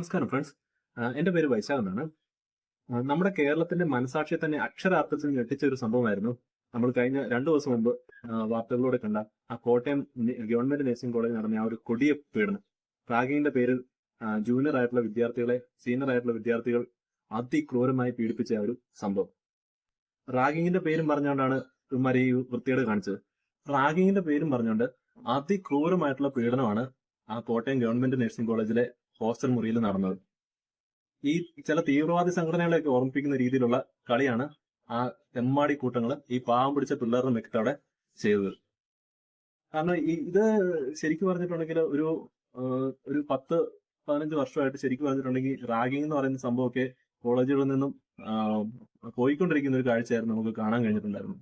നമസ്കാരം ഫ്രണ്ട്സ്. എന്റെ പേര് വൈശാഖ് എന്നാണ്. നമ്മുടെ കേരളത്തിന്റെ മനസാക്ഷിയെ തന്നെ അക്ഷരാർത്ഥത്തിൽ ഞെട്ടിച്ച ഒരു സംഭവമായിരുന്നു. നമ്മൾ കഴിഞ്ഞ രണ്ടു ദിവസം മുമ്പ് വാർത്തകളിലൂടെ കണ്ട ആ കോട്ടയം ഗവൺമെന്റ് നഴ്സിംഗ് കോളേജിൽ നടന്ന ആ ഒരു കൊടിയ പീഡനം. റാഗിങ്ങിന്റെ പേരിൽ ജൂനിയർ ആയിട്ടുള്ള വിദ്യാർത്ഥികളെ സീനിയർ ആയിട്ടുള്ള വിദ്യാർത്ഥികൾ അതിക്രൂരമായി പീഡിപ്പിച്ച ഒരു സംഭവം. റാഗിങ്ങിന്റെ പേരും പറഞ്ഞുകൊണ്ടാണ് ഇമാരി ഈ കാണിച്ചത്. റാഗിങ്ങിന്റെ പേരും പറഞ്ഞുകൊണ്ട് അതിക്രൂരമായിട്ടുള്ള പീഡനമാണ് ആ കോട്ടയം ഗവൺമെന്റ് നഴ്സിംഗ് കോളേജിലെ ഹോസ്റ്റൽ മുറിയിൽ നടന്നത്. ഈ ചില തീവ്രവാദി സംഘടനകളെയൊക്കെ ഓർമ്മിപ്പിക്കുന്ന രീതിയിലുള്ള കളിയാണ് ആ തെമ്മാടി കൂട്ടങ്ങൾ ഈ പാവം പിടിച്ച പിള്ളേരുടെ മെക്കത്തവിടെ ചെയ്തത്. കാരണം ഇത് ശരിക്കും പറഞ്ഞിട്ടുണ്ടെങ്കിൽ ഒരു ഒരു പത്ത് പതിനഞ്ച് വർഷമായിട്ട് ശരിക്കും പറഞ്ഞിട്ടുണ്ടെങ്കിൽ റാഗിംഗ് എന്ന് പറയുന്ന സംഭവമൊക്കെ കോളേജുകളിൽ നിന്നും പോയിക്കൊണ്ടിരിക്കുന്ന ഒരു കാഴ്ചയായിരുന്നു നമുക്ക് കാണാൻ കഴിഞ്ഞിട്ടുണ്ടായിരുന്നു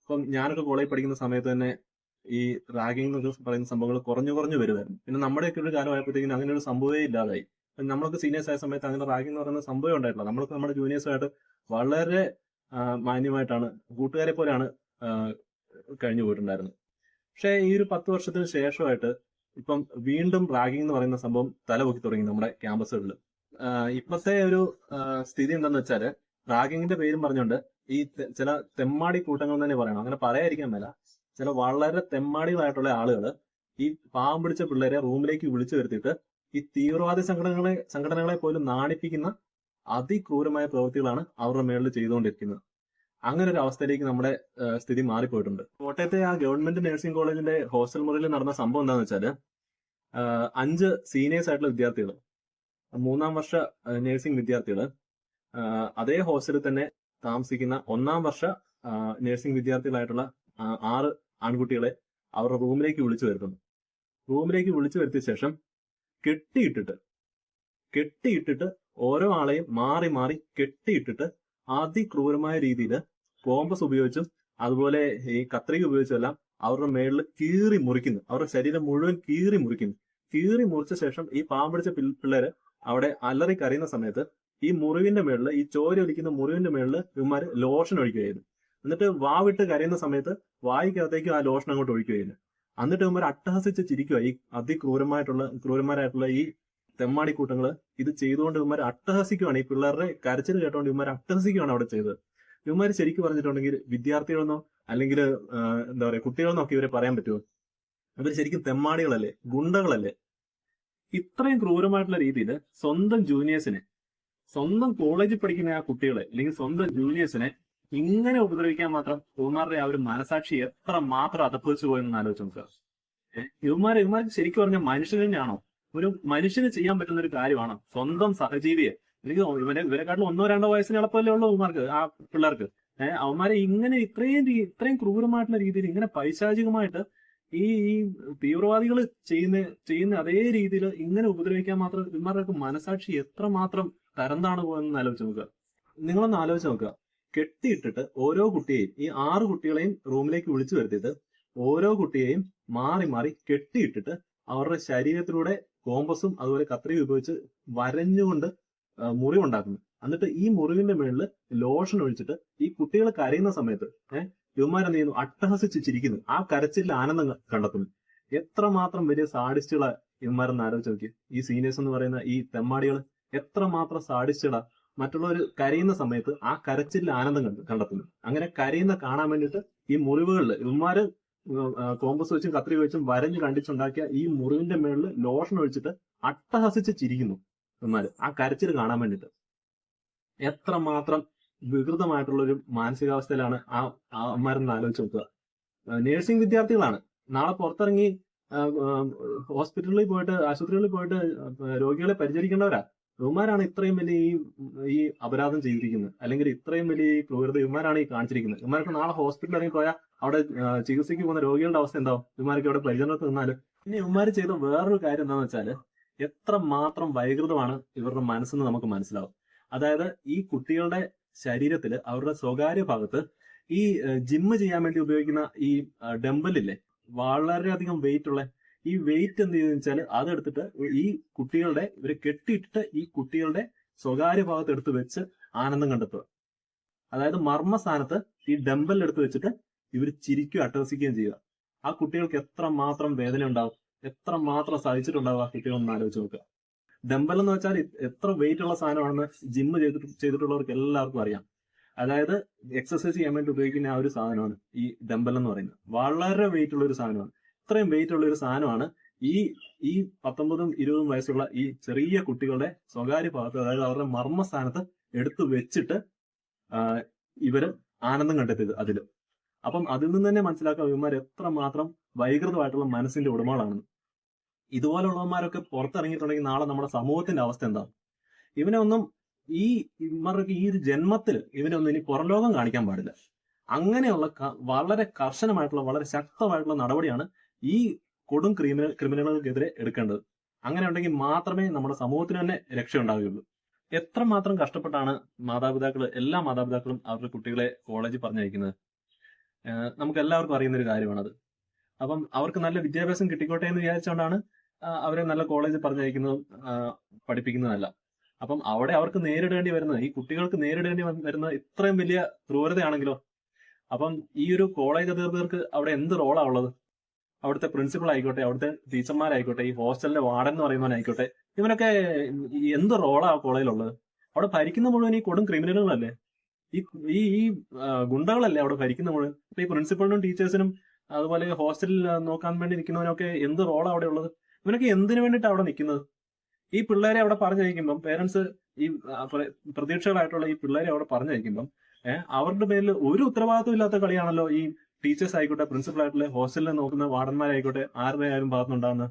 ഇപ്പം ഞാനൊക്കെ കോളേജിൽ പഠിക്കുന്ന സമയത്ത് തന്നെ ഈ റാഗിംഗ് എന്നൊക്കെ പറയുന്ന സംഭവങ്ങൾ കുറഞ്ഞു കുറഞ്ഞു വരുമായിരുന്നു പിന്നെ നമ്മുടെയൊക്കെ ഒരു കാലമായപ്പോഴത്തേക്കും അങ്ങനെ ഒരു സംഭവമേ ഇല്ലാതായി. നമ്മളൊക്കെ സീനിയേഴ്സ് ആയ സമയത്ത് അങ്ങനെ റാഗിംഗ് എന്ന് പറയുന്ന സംഭവം ഉണ്ടായിട്ടില്ല. നമ്മൾക്ക് നമ്മുടെ ജൂനിയേഴ്സുമായിട്ട് വളരെ മാന്യമായിട്ടാണ് കൂട്ടുകാരെ പോലെയാണ് കഴിഞ്ഞു പോയിട്ടുണ്ടായിരുന്നത്. പക്ഷേ ഈ ഒരു പത്ത് വർഷത്തിന് ശേഷമായിട്ട് ഇപ്പം വീണ്ടും റാഗിംഗ് എന്ന് പറയുന്ന സംഭവം തലപൊക്കി തുടങ്ങി നമ്മുടെ ക്യാമ്പസുകളിൽ. ഇപ്പോഴത്തെ ഒരു സ്ഥിതി എന്താന്ന് വെച്ചാൽ റാഗിങ്ങിന്റെ പേരും പറഞ്ഞുകൊണ്ട് ഈ ചില തെമ്മാടി കൂട്ടങ്ങൾ തന്നെ പറയണം. അങ്ങനെ പറയാതിരിക്കാൻ മേല. ചില വളരെ തെമ്മാടികളായിട്ടുള്ള ആളുകൾ ഈ പാവം പിടിച്ച പിള്ളേരെ റൂമിലേക്ക് വിളിച്ചു വരുത്തിയിട്ട് ഈ തീവ്രവാദി സംഘടനകളെ സംഘടനകളെ പോലും നാണിപ്പിക്കുന്ന അതിക്രൂരമായ പ്രവൃത്തികളാണ് അവരുടെ മേളിൽ ചെയ്തുകൊണ്ടിരിക്കുന്നത്. അങ്ങനെ ഒരു അവസ്ഥയിലേക്ക് നമ്മുടെ സ്ഥിതി മാറിപ്പോയിട്ടുണ്ട്. കോട്ടയത്തെ ആ ഗവൺമെന്റ് നഴ്സിംഗ് കോളേജിന്റെ ഹോസ്റ്റൽ മുറിയിൽ നടന്ന സംഭവം എന്താണെന്ന് വെച്ചാൽ അഞ്ച് സീനിയേഴ്സ് ആയിട്ടുള്ള വിദ്യാർത്ഥികൾ മൂന്നാം വർഷ നഴ്സിംഗ് വിദ്യാർത്ഥികൾ അതേ ഹോസ്റ്റലിൽ തന്നെ താമസിക്കുന്ന ഒന്നാം വർഷ നഴ്സിംഗ് വിദ്യാർത്ഥികളായിട്ടുള്ള ആറ് ആൺകുട്ടികളെ അവരുടെ റൂമിലേക്ക് വിളിച്ചു വരുത്തുന്നു. റൂമിലേക്ക് വിളിച്ചു വരുത്തിയ ശേഷം കെട്ടിയിട്ടിട്ട് കെട്ടിയിട്ടിട്ട് ഓരോ ആളെയും മാറി മാറി കെട്ടിയിട്ടിട്ട് അതിക്രൂരമായ രീതിയിൽ കോമ്പസ് ഉപയോഗിച്ചും അതുപോലെ ഈ കത്രിക ഉപയോഗിച്ചും എല്ലാം അവരുടെ മേളിൽ കീറി മുറിക്കുന്നു. അവരുടെ ശരീരം മുഴുവൻ കീറി മുറിക്കുന്നു. കീറി മുറിച്ച ശേഷം ഈ പാവം പിടിച്ച പിള്ളേര് അവിടെ അലറി കരയുന്ന സമയത്ത് ഈ മുറിവിന്റെ മേളിൽ ഈ ചോര ഒലിക്കുന്ന മുറിവിന്റെ മേളിൽ ഇവന്മാര് ലോഷൻ ഒഴിക്കുകയായിരുന്നു. എന്നിട്ട് വാവിട്ട് കരയുന്ന സമയത്ത് വായിക്കകത്തേക്ക് ആ ലോഷൻ അങ്ങോട്ട് ഒഴിക്കുകയില്ല എന്നിട്ട് ഇവന്മാർ അട്ടഹസിച്ച് ചിരിക്കുക ഈ അതിക്രൂരമായിട്ടുള്ള ക്രൂരന്മാരായിട്ടുള്ള ഈ തെമ്മാടി കൂട്ടങ്ങൾ ഇത് ചെയ്തുകൊണ്ട് ഇവന്മാർ അട്ടഹസിക്കുകയാണ് ഈ പിള്ളേരുടെ കരച്ചിൽ കേട്ടോണ്ട് ഇവന്മാർ അട്ടഹസിക്കുകയാണ് അവിടെ ചെയ്തത്. ഇവന്മാർ ശരിക്കും പറഞ്ഞിട്ടുണ്ടെങ്കിൽ വിദ്യാർത്ഥികളെന്നോ അല്ലെങ്കിൽ എന്താ പറയാ കുട്ടികളെന്നൊക്കെ ഇവരെ പറയാൻ പറ്റുമോ? ഇവർ ശരിക്കും തെമ്മാടികളല്ലേ? ഗുണ്ടകളല്ലേ? ഇത്രയും ക്രൂരമായിട്ടുള്ള രീതിയിൽ സ്വന്തം ജൂനിയേഴ്സിനെ സ്വന്തം കോളേജിൽ പഠിക്കുന്ന ആ കുട്ടികളെ അല്ലെങ്കിൽ സ്വന്തം ജൂനിയേഴ്സിനെ ഇങ്ങനെ ഉപദ്രവിക്കാൻ മാത്രം ഇവന്മാരുടെ ആ ഒരു മനസാക്ഷി എത്ര മാത്രം അതപ്പതിച്ചു പോയെന്ന് ആലോചിച്ച് നോക്കുക. ഇവന്മാർ ഇവന്മാർക്ക് ശരിക്കും പറഞ്ഞ മനുഷ്യൻ തന്നെയാണോ? ഒരു മനുഷ്യന് ചെയ്യാൻ പറ്റുന്ന ഒരു കാര്യമാണ് സ്വന്തം സഹജീവിയെ. എനിക്ക് ഇവരെ ഇവരെക്കാട്ടിലും ഒന്നോ രണ്ടോ വയസ്സിന് എളുപ്പമല്ലേ ഉള്ളൂ ഇവന്മാർക്ക് ആ പിള്ളേർക്ക്. ഏഹ് അവന്മാരെ ഇങ്ങനെ ഇത്രയും ഇത്രയും ക്രൂരമായിട്ടുള്ള രീതിയിൽ ഇങ്ങനെ പൈശാചികമായിട്ട് ഈ ഈ തീവ്രവാദികൾ ചെയ്യുന്ന ചെയ്യുന്ന അതേ രീതിയിൽ ഇങ്ങനെ ഉപദ്രവിക്കാൻ മാത്രം ഇവന്മാരുടെ മനസാക്ഷി എത്ര മാത്രം തരംതാണ് പോയെന്ന് ആലോചിച്ച് നോക്കുക. നിങ്ങളൊന്ന് ആലോചിച്ച് നോക്കുക. കെട്ടിയിട്ടിട്ട് ഓരോ കുട്ടിയെയും ഈ ആറ് കുട്ടികളെയും റൂമിലേക്ക് വിളിച്ചു വരുത്തിയിട്ട് ഓരോ കുട്ടിയെയും മാറി മാറി കെട്ടിയിട്ടിട്ട് അവരുടെ ശരീരത്തിലൂടെ കോമ്പസും അതുപോലെ കത്രിയും ഉപയോഗിച്ച് വരഞ്ഞുകൊണ്ട് മുറി മുറിവുണ്ടാക്കുന്നു. എന്നിട്ട് ഈ മുറിവിന്റെ മുകളിൽ ലോഷൻ ഒഴിച്ചിട്ട് ഈ കുട്ടികൾ കരയുന്ന സമയത്ത് ഏഹ് ഇവന്മാരെന്ത് ചെയ്യുന്നു? അട്ടഹസിച്ച് ചിരിക്കുന്നു. ആ കരച്ചിലിൽ ആനന്ദം കണ്ടെത്തുന്നു. എത്രമാത്രം വലിയ സാഡിസ്റ്റുകളാ ഇവന്മാരെന്ന് ആലോചിച്ച് നോക്കി ഈ സീനിയേഴ്സ് എന്ന് പറയുന്ന ഈ തെമ്മാടികൾ എത്രമാത്രം സാഡിസ്റ്റുകളാ മറ്റുള്ളവർ കരയുന്ന സമയത്ത് ആ കരച്ചിലെ ആനന്ദം കണ്ട് കണ്ടെത്തുന്നു. അങ്ങനെ കരയുന്ന കാണാൻ വേണ്ടിയിട്ട് ഈ മുറിവുകളിൽ ഇവന്മാര് കോമ്പസ് വെച്ചും കത്രിക വെച്ചും വരഞ്ഞ് കണ്ടിച്ചുണ്ടാക്കിയ ഈ മുറിവിന്റെ മേളിൽ ലോഷൻ ഒഴിച്ചിട്ട് അട്ടഹസിച്ച് ചിരിക്കുന്നു ഇവന്മാര്. ആ കരച്ചിൽ കാണാൻ വേണ്ടിയിട്ട്. എത്രമാത്രം വികൃതമായിട്ടുള്ള ഒരു മാനസികാവസ്ഥയിലാണ് ആ അമ്മമാരെന്ന് ആലോചിച്ച് നോക്കുക. നേഴ്സിംഗ് വിദ്യാർത്ഥികളാണ്. നാളെ പുറത്തിറങ്ങി ഹോസ്പിറ്റലിൽ പോയിട്ട് ആശുപത്രികളിൽ പോയിട്ട് രോഗികളെ പരിചരിക്കേണ്ടവരാ. ഇവന്മാരാണ് ഇത്രയും വലിയ ഈ ഈ അപരാധം ചെയ്തിരിക്കുന്നത്. അല്ലെങ്കിൽ ഇത്രയും വലിയ ഈ ക്രൂരത ഇവന്മാരാണ് ഈ കാണിച്ചിരിക്കുന്നത്. ഇവന്മാർക്ക് നാളെ ഹോസ്പിറ്റലിൽ ഇറങ്ങി പോയാൽ അവിടെ ചികിത്സയ്ക്ക് പോകുന്ന രോഗികളുടെ അവസ്ഥ എന്താവും? ഇവന്മാർക്ക് അവിടെ പരിചരണത്തിൽ നിന്നാലും. പിന്നെ ഇവന്മാർ ചെയ്ത വേറൊരു കാര്യം എന്താണെന്ന് വെച്ചാൽ എത്ര മാത്രം വൈകൃതമാണ് ഇവരുടെ മനസ്സെന്ന് നമുക്ക് മനസ്സിലാവും. അതായത് ഈ കുട്ടികളുടെ ശരീരത്തിൽ അവരുടെ സ്വകാര്യ ഭാഗത്ത് ഈ ജിമ്മ് ചെയ്യാൻ വേണ്ടി ഉപയോഗിക്കുന്ന ഈ ഡംബലില്ലേ വളരെയധികം വെയിറ്റ് ഉള്ള ഈ വെയിറ്റ് എന്ത് ചെയ്തെന്ന് വെച്ചാൽ അതെടുത്തിട്ട് ഈ കുട്ടികളുടെ ഇവരെ കെട്ടിയിട്ടിട്ട് ഈ കുട്ടികളുടെ സ്വകാര്യ ഭാഗത്ത് എടുത്ത് വെച്ച് ആനന്ദം കണ്ടെത്തുക. അതായത് മർമ്മ സ്ഥാനത്ത് ഈ ഡംബൽ എടുത്ത് വെച്ചിട്ട് ഇവർ ചിരിക്കുകയും അട്ടഹസിക്കുകയും ചെയ്യുക. ആ കുട്ടികൾക്ക് എത്ര മാത്രം വേദന ഉണ്ടാവും എത്ര മാത്രം സഹിച്ചിട്ടുണ്ടാവും ആ കുട്ടികൾ ഒന്ന് ആലോചിച്ച് നോക്കുക. ഡംബൽ എന്ന് വെച്ചാൽ എത്ര വെയിറ്റ് ഉള്ള സാധനമാണെന്ന് ജിമ്മ് ചെയ്തിട്ട് ചെയ്തിട്ടുള്ളവർക്ക് എല്ലാവർക്കും അറിയാം. അതായത് എക്സസൈസ് ചെയ്യാൻ വേണ്ടി ഉപയോഗിക്കുന്ന ആ ഒരു സാധനമാണ് ഈ ഡംബൽ എന്ന് പറയുന്നത്. വളരെ വെയിറ്റ് ഉള്ള ഒരു സാധനമാണ്. ഇത്രയും വെയിറ്റ് ഉള്ള ഒരു സാധനമാണ്. ഈ ഈ പത്തൊമ്പതും ഇരുപതും വയസ്സുള്ള ഈ ചെറിയ കുട്ടികളുടെ സ്വകാര്യ ഭാഗത്ത് അതായത് അവരുടെ മർമ്മസ്ഥാനത്ത് എടുത്തു വെച്ചിട്ട് ഇവരും ആനന്ദം കണ്ടെത്തിയത് അതിൽ അപ്പം അതിൽ നിന്ന് തന്നെ മനസ്സിലാക്കാം ഇവന്മാർ എത്ര മാത്രം വൈകൃതമായിട്ടുള്ള മനസ്സിന്റെ ഉടമകളാണെന്ന് ഇതുപോലുള്ളവന്മാരൊക്കെ പുറത്തിറങ്ങിയിട്ടുണ്ടെങ്കിൽ നാളെ നമ്മുടെ സമൂഹത്തിന്റെ അവസ്ഥ എന്താ? ഇവനെ ഒന്നും ഈ ഇവർക്ക് ഈ ഒരു ജന്മത്തിൽ ഇവനെ ഒന്നും ഇനി പുറം ലോകം കാണിക്കാൻ പാടില്ല. അങ്ങനെയുള്ള വളരെ കർശനമായിട്ടുള്ള വളരെ ശക്തമായിട്ടുള്ള നടപടിയാണ് ഈ കൊടും ക്രിമിനൽ ക്രിമിനലുകൾക്കെതിരെ എടുക്കേണ്ടത് അങ്ങനെ ഉണ്ടെങ്കിൽ മാത്രമേ നമ്മുടെ സമൂഹത്തിന് തന്നെ രക്ഷയുണ്ടാവുകയുള്ളൂ. എത്രമാത്രം കഷ്ടപ്പെട്ടാണ് മാതാപിതാക്കൾ എല്ലാ മാതാപിതാക്കളും അവരുടെ കുട്ടികളെ കോളേജിൽ പറഞ്ഞയക്കുന്നത്? നമുക്ക് എല്ലാവർക്കും അറിയുന്ന ഒരു കാര്യമാണത്. അപ്പം അവർക്ക് നല്ല വിദ്യാഭ്യാസം കിട്ടിക്കോട്ടെ എന്ന് വിചാരിച്ചുകൊണ്ടാണ് അവരെ നല്ല കോളേജിൽ പറഞ്ഞയക്കുന്നതും പഠിപ്പിക്കുന്നതല്ല. അപ്പം അവിടെ അവർക്ക് നേരിടേണ്ടി വരുന്നത് ഈ കുട്ടികൾക്ക് നേരിടേണ്ടി വരുന്ന ഇത്രയും വലിയ ക്രൂരതയാണെങ്കിലോ? അപ്പം ഈ ഒരു കോളേജ് അധികൃതർക്ക് അവിടെ എന്ത് റോളാ ഉള്ളത്? അവിടുത്തെ പ്രിൻസിപ്പൾ ആയിക്കോട്ടെ അവിടുത്തെ ടീച്ചർമാരായിക്കോട്ടെ ഈ ഹോസ്റ്റലിന്റെ വാർഡൻ എന്ന് പറയുന്നവനായിക്കോട്ടെ ഇവനൊക്കെ എന്ത് റോളാ കോളേജിലുള്ളത് അവിടെ ഭരിക്കുന്ന മുഴുവൻ ഈ കൊടും ക്രിമിനലുകളല്ലേ? ഈ ഈ ഗുണ്ടകളല്ലേ അവിടെ ഭരിക്കുന്ന മുഴുവൻ? അപ്പൊ ഈ പ്രിൻസിപ്പളിനും ടീച്ചേഴ്സിനും അതുപോലെ ഹോസ്റ്റലിൽ നോക്കാൻ വേണ്ടി നിൽക്കുന്നവനൊക്കെ എന്ത് റോളാ അവിടെ ഉള്ളത്? ഇവനൊക്കെ എന്തിനു വേണ്ടിട്ട് അവിടെ നിൽക്കുന്നത്? ഈ പിള്ളേരെ അവിടെ പറഞ്ഞയക്കുമ്പം പേരൻസ് ഈ പ്രതീക്ഷകളായിട്ടുള്ള ഈ പിള്ളേരെ അവിടെ പറഞ്ഞയക്കുമ്പം അവരുടെ പേരിൽ ഒരു ഉത്തരവാദിത്വം ഇല്ലാത്ത കളിയാണല്ലോ ഈ ടീച്ചേഴ്സ് ആയിക്കോട്ടെ പ്രിൻസിപ്പൾ ആയിട്ടുള്ള ഹോസ്റ്റലിൽ നോക്കുന്ന വാർഡന്മാരായിക്കോട്ടെ ആരുടെ ആരും ഭാഗത്തുനിന്നുണ്ടാകുന്നത്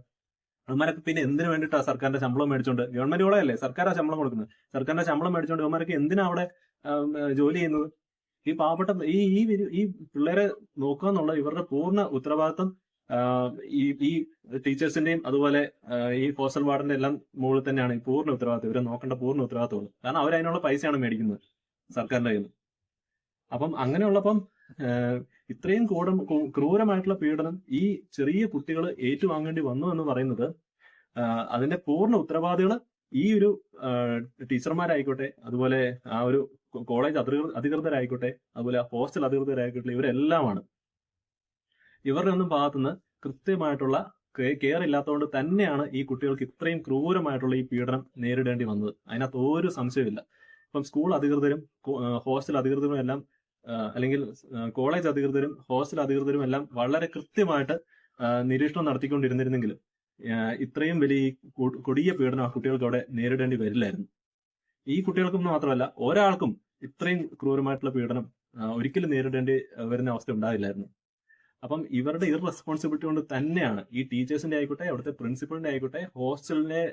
അവന്മാരൊക്കെ പിന്നെ എന്തിനു വേണ്ടിയിട്ടാണ് സർക്കാരിന്റെ ശമ്പളം മേടിച്ചോണ്ട്? ഗവൺമെന്റ് അല്ലേ? സർക്കാരാ ശമ്പളം കൊടുക്കുന്നത് സർക്കാരിന്റെ ശമ്പളം മേടിച്ചോണ്ട് ഇവന്മാരൊക്കെ എന്തിനാ അവിടെ ജോലി ചെയ്യുന്നത്? ഈ പാവപ്പെട്ട ഈ ഈ ഈ പിള്ളേരെ നോക്കുക എന്നുള്ള ഇവരുടെ പൂർണ ഉത്തരവാദിത്വം ഈ ഈ ടീച്ചേഴ്സിന്റെയും അതുപോലെ ഈ ഹോസ്റ്റൽ വാർഡിന്റെ എല്ലാം മുകളിൽ തന്നെയാണ് ഈ പൂർണ ഉത്തരവാദിത്വം. ഇവരെ നോക്കേണ്ട പൂർണ ഉത്തരവാദിത്വമുള്ളത് കാരണം അവർ അതിനുള്ള പൈസയാണ് മേടിക്കുന്നത് സർക്കാരിന്റെ കയ്യിൽ നിന്ന് അപ്പം അങ്ങനെയുള്ളപ്പം ഇത്രയും കൂടം ക്രൂ- ക്രൂരമായിട്ടുള്ള പീഡനം ഈ ചെറിയ കുട്ടികൾ ഏറ്റുവാങ്ങേണ്ടി വന്നു എന്ന് പറയുന്നത് അതിന്റെ പൂർണ ഉത്തരവാദികൾ ഈ ഒരു ടീച്ചർമാരായിക്കോട്ടെ അതുപോലെ ആ ഒരു കോളേജ് അധികൃ- അധികൃതരായിക്കോട്ടെ അതുപോലെ ഹോസ്റ്റൽ അധികൃതരായിക്കോട്ടെ ഇവരെല്ലാമാണ്. ഇവരുടെ ഒന്നും ഭാഗത്തുനിന്ന് കൃത്യമായിട്ടുള്ള കെയർ ഇല്ലാത്തതുകൊണ്ട് തന്നെയാണ് ഈ കുട്ടികൾക്ക് ഇത്രയും ക്രൂരമായിട്ടുള്ള ഈ പീഡനം നേരിടേണ്ടി വന്നത്. അതിനകത്ത് ഒരു സംശയമില്ല ഇപ്പം സ്കൂൾ അധികൃതരും ഹോസ്റ്റൽ അധികൃതരും എല്ലാം അല്ലെങ്കിൽ കോളേജ് അധികൃതരും ഹോസ്റ്റൽ അധികൃതരും എല്ലാം വളരെ കൃത്യമായിട്ട് നിരീക്ഷണം നടത്തിക്കൊണ്ടിരുന്നിരുന്നെങ്കിൽ ഇത്രയും വലിയ ഈ കൊടിയ പീഡനം ആ കുട്ടികൾക്ക് അവിടെ നേരിടേണ്ടി വരില്ലായിരുന്നു. ഈ കുട്ടികൾക്കും മാത്രമല്ല ഒരാൾക്കും ഇത്രയും ക്രൂരമായിട്ടുള്ള പീഡനം ഒരിക്കലും നേരിടേണ്ടി വരുന്ന അവസ്ഥ ഉണ്ടാവില്ലായിരുന്നു. അപ്പം ഇവരുടെ ഇറസ്പോൺസിബിലിറ്റി കൊണ്ട് തന്നെയാണ് ഈ ടീച്ചേഴ്സിന്റെ ആയിക്കോട്ടെ അവിടുത്തെ പ്രിൻസിപ്പളിന്റെ ആയിക്കോട്ടെ ഹോസ്റ്റലിന്റെ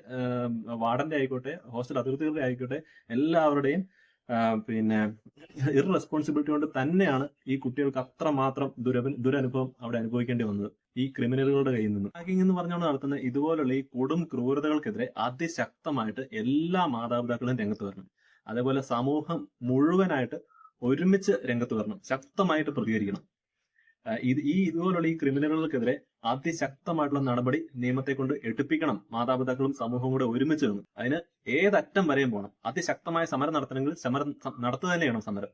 വാർഡന്റെ ആയിക്കോട്ടെ ഹോസ്റ്റൽ അതിർത്തികളുടെ ആയിക്കോട്ടെ എല്ലാവരുടെയും പിന്നെ ഇറസ്പോൺസിബിലിറ്റി കൊണ്ട് തന്നെയാണ് ഈ കുട്ടികൾക്ക് അത്രമാത്രം ദുര ദുരനുഭവം അവിടെ അനുഭവിക്കേണ്ടി വന്നത്. ഈ ക്രിമിനലുകളുടെ കയ്യിൽ നിന്ന്. ഹാക്കിംഗ് എന്ന് പറഞ്ഞുകൊണ്ട് നടത്തുന്ന ഇതുപോലുള്ള ഈ കൊടും ക്രൂരതകൾക്കെതിരെ അതിശക്തമായിട്ട് എല്ലാ മാതാപിതാക്കളും രംഗത്ത് വരണം. അതേപോലെ സമൂഹം മുഴുവനായിട്ട് ഒരുമിച്ച് രംഗത്ത് വരണം. ശക്തമായിട്ട് പ്രതികരിക്കണം. ഇത് ഈ ഇതുപോലുള്ള ഈ ക്രിമിനലുകൾക്കെതിരെ അതിശക്തമായിട്ടുള്ള നടപടി നിയമത്തെ കൊണ്ട് എടുപ്പിക്കണം. മാതാപിതാക്കളും സമൂഹവും കൂടെ ഒരുമിച്ച് നിന്ന്. അതിന് ഏതറ്റം വരെയും പോകണം. അതിശക്തമായ സമരം നടത്തണമെങ്കിൽ സമരം നടത്തു തന്നെ തന്നെയാണ് സമരം.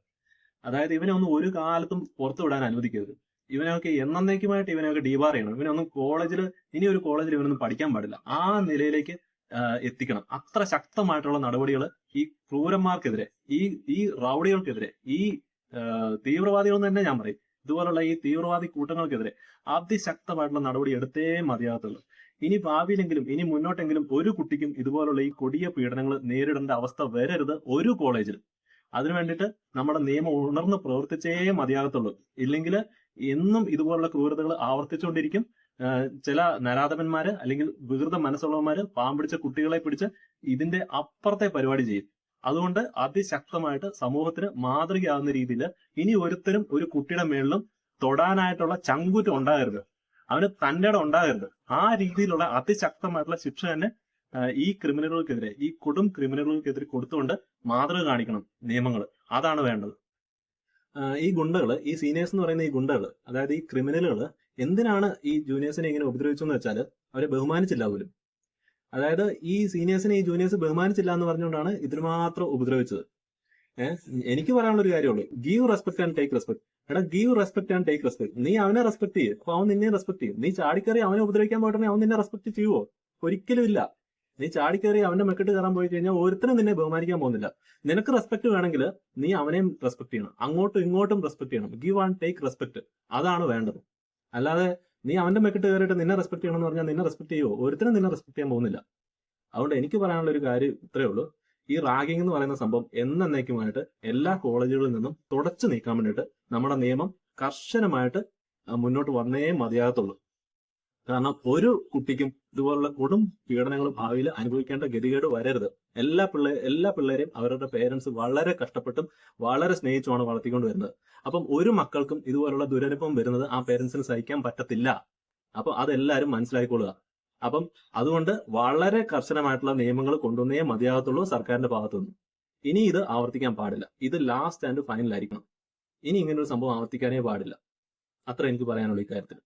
അതായത് ഇവനെ ഒന്നും ഒരു കാലത്തും പുറത്തു വിടാൻ അനുവദിക്കരുത്. ഇവനൊക്കെ എന്നേക്കുമായിട്ട് ഇവനൊക്കെ ഡിബാർ ചെയ്യണം. ഇവനൊന്നും കോളേജിൽ ഇനി ഒരു കോളേജിൽ ഇവനൊന്നും പഠിക്കാൻ പാടില്ല. ആ നിലയിലേക്ക് എത്തിക്കണം. അത്ര ശക്തമായിട്ടുള്ള നടപടികൾ ഈ ക്രൂരന്മാർക്കെതിരെ ഈ ഈ റൗഡികൾക്കെതിരെ ഈ തീവ്രവാദികൾ എന്ന് തന്നെ ഞാൻ പറയും. ഇതുപോലുള്ള ഈ തീവ്രവാദി കൂട്ടങ്ങൾക്കെതിരെ അതിശക്തമായിട്ടുള്ള നടപടി എടുത്തേ മതിയാകത്തുള്ളൂ. ഇനി ഭാവിയിലെങ്കിലും ഇനി മുന്നോട്ടെങ്കിലും ഒരു കുട്ടിക്കും ഇതുപോലുള്ള ഈ കൊടിയ പീഡനങ്ങൾ നേരിടേണ്ട അവസ്ഥ വരരുത് ഒരു കോളേജിൽ അതിനു വേണ്ടിയിട്ട് നമ്മുടെ നിയമം ഉണർന്ന് പ്രവർത്തിച്ചേ മതിയാകത്തുള്ളൂ. ഇല്ലെങ്കിൽ എന്നും ഇതുപോലുള്ള ക്രൂരതകൾ ആവർത്തിച്ചുകൊണ്ടിരിക്കും. ചില നരാധപന്മാര് അല്ലെങ്കിൽ വികൃത മനസ്സുള്ളവന്മാര് പാമ്പിടിച്ച കുട്ടികളെ പിടിച്ച് ഇതിന്റെ അപ്പുറത്തെ പരിപാടി ചെയ്യും. അതുകൊണ്ട് അതിശക്തമായിട്ട് സമൂഹത്തിന് മാതൃകയാകുന്ന രീതിയിൽ ഇനി ഒരുത്തരും ഒരു കുട്ടിയുടെ മേളിലും തൊടാനായിട്ടുള്ള ചങ്കൂറ്റം ഉണ്ടാകരുത്. അവന് ഇടം ഉണ്ടാകരുത്. ആ രീതിയിലുള്ള അതിശക്തമായിട്ടുള്ള ശിക്ഷ തന്നെ ഈ ക്രിമിനലുകൾക്കെതിരെ ഈ കൊടും ക്രിമിനലുകൾക്കെതിരെ കൊടുത്തുകൊണ്ട് മാതൃക കാണിക്കണം നിയമങ്ങൾ അതാണ് വേണ്ടത്. ഈ ഗുണ്ടകൾ ഈ സീനിയേഴ്സ് എന്ന് പറയുന്ന ഈ ഗുണ്ടകൾ അതായത് ഈ ക്രിമിനലുകൾ എന്തിനാണ് ഈ ജൂനിയേഴ്സിനെ ഇങ്ങനെ ഉപദ്രവിച്ചെന്ന് വെച്ചാൽ അവരെ ബഹുമാനിച്ചില്ല പോലും. അതായത് ഈ സീനിയേഴ്സിനെ ഈ ജൂനിയേഴ്സ് ബഹുമാനിച്ചില്ല എന്ന് പറഞ്ഞുകൊണ്ടാണ് ഇതിന് മാത്രം ഉപദ്രവിച്ചത്. എനിക്ക് പറയാനുള്ള ഒരു കാര്യമുള്ളൂ. Give respect and take respect എടാ give respect and take respect നീ അവനെ റെസ്പെക്ട് ചെയ്യും. അപ്പൊ അവൻ നിന്നെ റെസ്പെക്ട് ചെയ്യും. നീ ചാടിക്കറി അവനെ ഉപദ്രവിക്കാൻ പോയിട്ടുണ്ടെങ്കിൽ അവൻ നിന്നെ റെസ്പെക്ട് ചെയ്യുവോ? ഒരിക്കലും ഇല്ല. നീ ചാടിക്കറി അവന്റെ മെക്കിട്ട് കയറാൻ പോയി കഴിഞ്ഞാൽ ഒരുത്തരും നിന്നെ ബഹുമാനിക്കാൻ പോകുന്നില്ല. നിനക്ക് റെസ്പെക്ട് വേണമെങ്കിൽ നീ അവനെയും റെസ്പെക്ട് ചെയ്യണം. അങ്ങോട്ടും ഇങ്ങോട്ടും റെസ്പെക്ട് ചെയ്യണം. ഗീവ് ആൻഡ് ടേക്ക് റെസ്പെക്ട് അതാണ് വേണ്ടത്. അല്ലാതെ നീ അവന്റെ മെക്കിട്ട് കയറിയിട്ട് നിന്നെ റെസ്പെക്ട് ചെയ്യണം എന്ന് പറഞ്ഞാൽ നിന്നെ റെസ്പെക്ട് ചെയ്യുമോ ഒരുത്തരും നിന്നെ റെസ്പെക്ട് ചെയ്യാൻ പോകുന്നില്ല. അതുകൊണ്ട് എനിക്ക് പറയാനുള്ള ഒരു കാര്യം ഇത്രയേ ഉള്ളൂ. ഈ റാഗിംഗ് എന്ന് പറയുന്ന സംഭവം എന്നേക്കുമായിട്ട് എല്ലാ കോളേജുകളിൽ നിന്നും തുടച്ചു നീക്കാൻ വേണ്ടിയിട്ട് നമ്മുടെ നിയമം കർശനമായിട്ട് മുന്നോട്ട് വന്നേ മതിയാകത്തുള്ളൂ. കാരണം ഒരു കുട്ടിക്കും ഇതുപോലുള്ള കൊടും പീഡനങ്ങൾ ഭാവിയിൽ അനുഭവിക്കേണ്ട ഗതികേട് വരരുത്. എല്ലാ പിള്ളേ എല്ലാ പിള്ളേരെയും അവരുടെ പേരൻസ് വളരെ കഷ്ടപ്പെട്ടും വളരെ സ്നേഹിച്ചുമാണ് വളർത്തിക്കൊണ്ട് വരുന്നത്. അപ്പം ഒരു മക്കൾക്കും ഇതുപോലുള്ള ദുരനുഭവം വരുന്നത് ആ പേരൻസിന് സഹിക്കാൻ പറ്റത്തില്ല. അപ്പൊ അതെല്ലാവരും മനസ്സിലാക്കിക്കൊള്ളുക. അപ്പം അതുകൊണ്ട് വളരെ കർശനമായിട്ടുള്ള നിയമങ്ങൾ കൊണ്ടുവന്നേ മതിയാകത്തുള്ളൂ സർക്കാരിന്റെ ഭാഗത്തുനിന്ന്. ഇനി ഇത് ആവർത്തിക്കാൻ പാടില്ല. ഇത് ലാസ്റ്റ് ആൻഡ് ഫൈനൽ ആയിരിക്കണം. ഇനി ഇങ്ങനൊരു സംഭവം ആവർത്തിക്കാനേ പാടില്ല. അത്ര എനിക്ക് പറയാനുള്ള ഇക്കാര്യത്തിൽ